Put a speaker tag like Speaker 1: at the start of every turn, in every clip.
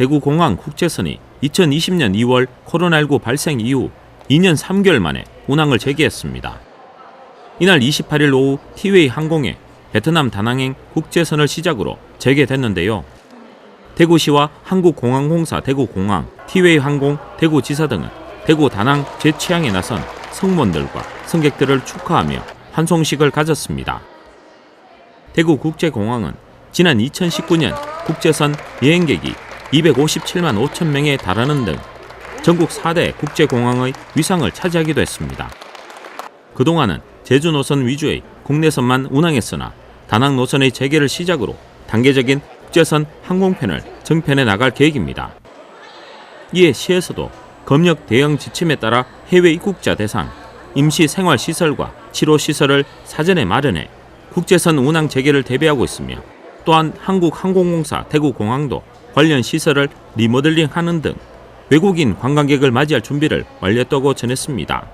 Speaker 1: 대구공항 국제선이 2020년 2월 코로나19 발생 이후 2년 3개월 만에 운항을 재개했습니다. 이날 28일 오후 티웨이 항공의 베트남 다낭행 국제선을 시작으로 재개됐는데요. 대구시와 한국공항공사 대구공항, 티웨이 항공 대구지사 등은 대구 다낭 재취항에 나선 승무원들과 승객들을 축하하며 환송식을 가졌습니다. 대구국제공항은 지난 2019년 국제선 여행객이 257만 5천 명에 달하는 등 전국 4대 국제공항의 위상을 차지하기도 했습니다. 그동안은 제주 노선 위주의 국내선만 운항했으나 다낭 노선의 재개를 시작으로 단계적인 국제선 항공편을 정편해 나갈 계획입니다. 이에 시에서도 검역 대응 지침에 따라 해외 입국자 대상 임시 생활 시설과 치료 시설을 사전에 마련해 국제선 운항 재개를 대비하고 있으며 또한 한국항공공사 대구공항도 관련 시설을 리모델링하는 등 외국인 관광객을 맞이할 준비를 완료했다고 전했습니다.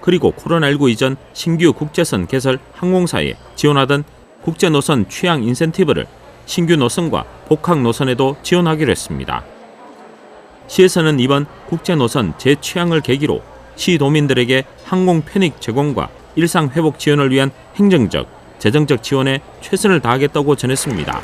Speaker 1: 그리고 코로나19 이전 신규 국제선 개설 항공사에 지원하던 국제노선 취향 인센티브를 신규 노선과 복항 노선에도 지원하기로 했습니다. 시에서는 이번 국제노선 재취향을 계기로 시 도민들에게 항공 편익 제공과 일상 회복 지원을 위한 행정적, 재정적 지원에 최선을 다하겠다고 전했습니다.